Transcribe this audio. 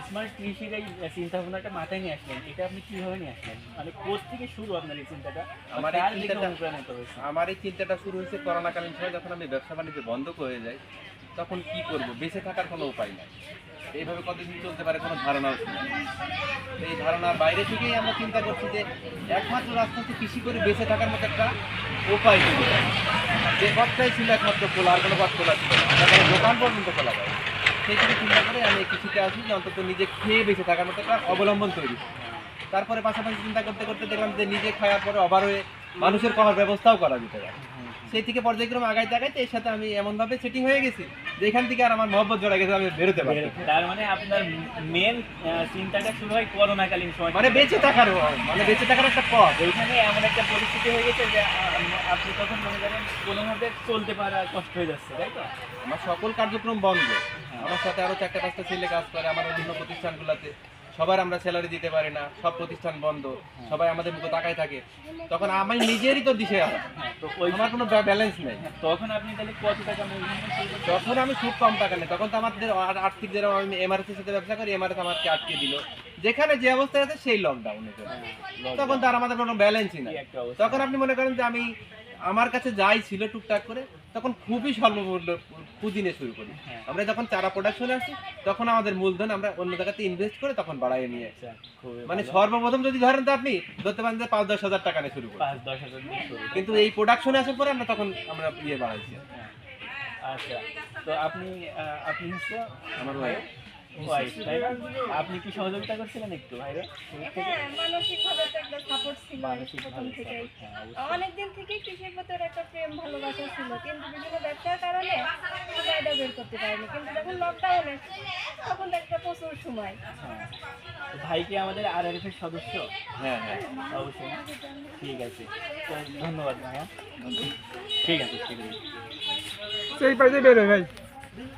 Smart কৃষির এই চিন্তা ভাবনাটা মাথায় নিয়ে আসলেন। এটা আপনি কীভাবে নিয়ে আসলেন? মানে কোথ থেকে শুরু আপনার এই চিন্তাটা? আমার এই চিন্তাটা- অনুপ্রাণিত হয়েছে? আমার এই চিন্তাটা শুরু হয়েছে করোনাকালীন সময় যখন আমি ব্যবসা বাণিজ্য বন্ধ হয়ে যাই তখন কি করব? বেঁচে থাকার কোনো উপায় নাই। এইভাবে কতদিন চলতে পারে কোনো ধারণাও ছিল এই ধারণার বাইরে থেকেই আমরা চিন্তা করছি যে একমাত্র রাস্তা হচ্ছে কৃষি করে বেঁচে থাকার মতো একটা উপায় পাই। যে পথটাই ছিল একমাত্র খোলা আর কোনো পথ খোলা ছিল না। দোকান পর্যন্ত খোলা যায়। সেই থেকে চিন্তা করে আমি কৃষিতে আসি যে অন্তত নিজে খেয়ে বেঁচে থাকার মতো একটা অবলম্বন তৈরি। তারপরে পাশাপাশি চিন্তা করতে করতে দেখলাম যে নিজে খাওয়ার পরে অবার হয়ে মানুষের খাওয়ার ব্যবস্থাও করা যেতে পারে সেই থেকে পর্যায়ক্রম আগাইতে আগাইতে এর সাথে আমি এমনভাবে সেটিং হয়ে গেছি যে এখান থেকে আর আমার মহব্বত জড়া গেছে আমি বেরোতে পারি তার মানে আপনার মেন চিন্তাটা শুরু হয় করোনাকালীন সময় মানে বেঁচে থাকার মানে বেঁচে থাকার একটা পথ। ওইখানে এমন একটা পরিস্থিতি হয়ে গেছে যে আপনি তখন মনে করেন কোনোভাবে চলতে পারা কষ্ট হয়ে যাচ্ছে তাই তো? আমার সকল কার্যক্রম বন্ধ। আমার সাথে আরও চারটা পাঁচটা ছেলে কাজ করে আমার অন্য প্রতিষ্ঠানগুলোতে। সবার আমরা স্যালারি দিতে পারি না সব প্রতিষ্ঠান বন্ধ সবাই আমাদের মুখে তাকায় থাকে। তখন আমি নিজেরই তো দিশে আমার কোনো ব্যালেন্স নেই। তখন আপনি তাহলে কত টাকা তখন আমি খুব কম টাকা নেই। তখন তো আমাদের আর্থিক যেরকম আমি এমআরএস সাথে ব্যবসা করি এমআরএস আমাকে আটকে দিল। যেখানে যে অবস্থায় আছে সেই লকডাউনে হ্যাঁ, তখন তো আর আমাদের কোনো ব্যালেন্সই নাই। তখন আপনি মনে করেন যে আমি আমার কাছে যাই ছিল টুকটাক করে তখন খুবই স্বল্পমূল্য পুঁজি নিয়ে শুরু করি। হ্যাঁ। আমরা যখন চারা প্রোডাকশনে আসি তখন আমাদের মূলধন আমরা অন্য জায়গাতে ইনভেস্ট করে তখন বাড়াই নিয়ে আসি। আচ্ছা, মানে সর্বপ্রথম যদি ধরেন তো আপনি ধরতে পারেন যে পাঁচ দশ হাজার টাকা নিয়ে শুরু করি পাঁচ দশ হাজার কিন্তু এই প্রোডাকশনে আসার পরে আমরা তখন আমরা ইয়ে বাড়াইছি। হ্যাঁ। আচ্ছা তো আপনি আপনি হচ্ছে আমার ভাই আপনি কি সহযোগিতা করছিলেন একটু ভাইরে? হ্যাঁ। অনেকদিন থেকেই কৃষির প্রতি একটা প্রেম ভালোবাসা ছিল। কিন্তু বিভিন্ন ব্যবসার কারণে করতে পারিনি কিন্তু যখন লকডাউনে তখন দেখতে একটা প্রচুর সময়। হ্যাঁ। ভাই কি আমাদের আর এর সদস্য? হ্যাঁ হ্যাঁ। অবশ্যই। ঠিক আছে। ধন্যবাদ ভাইয়া। ঠিক আছে ঠিক আছে। সেই পাইতে বেরোয় ভাই।